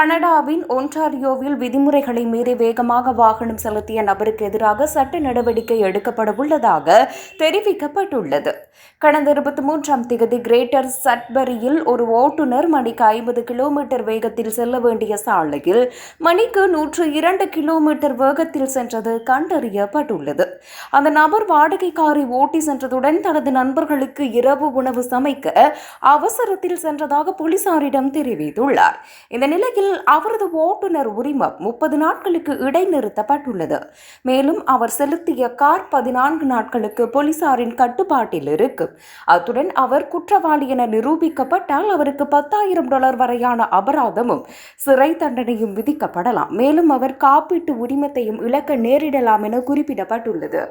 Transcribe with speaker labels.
Speaker 1: கனடாவின் ஒன்டாரியோவில் விதிமுறைகளை மீறி வேகமாக வாகனம் செலுத்திய நபருக்கு எதிராக சட்ட நடவடிக்கை எடுக்கப்பட உள்ளதாக தெரிவிக்கப்பட்டுள்ளது. கடந்த இருபத்தி மூன்றாம் தேதி கிரேட்டர் சட்பரியில் ஒரு ஓட்டுநர் மணிக்கு ஐம்பது கிலோமீட்டர் வேகத்தில் செல்ல வேண்டிய சாலையில் மணிக்கு நூற்று இரண்டு கிலோமீட்டர் வேகத்தில் சென்றது கண்டறியப்பட்டுள்ளது. அந்த நபர் வாடகை காரை ஓட்டி சென்றதுடன் தனது நண்பர்களுக்கு இரவு உணவு சமைக்க அவசரத்தில் சென்றதாக போலீசாரிடம் தெரிவித்துள்ளார். இந்த நிலையில் அவரது ஓட்டுநர் உரிமம் முப்பது நாட்களுக்கு இடைநிறுத்தப்பட்டுள்ளது. மேலும் அவர் செலுத்திய கார் பதினான்கு நாட்களுக்கு போலீசாரின் கட்டுப்பாட்டில் இருக்கும். அத்துடன் அவர் குற்றவாளி என நிரூபிக்கப்பட்டால் அவருக்கு பத்தாயிரம் டாலர் வரையான அபராதமும் சிறை தண்டனையும் விதிக்கப்படலாம். மேலும் அவர் காப்பீட்டு உரிமத்தையும் இழக்க நேரிடலாம் என குறிப்பிடப்பட்டுள்ளது.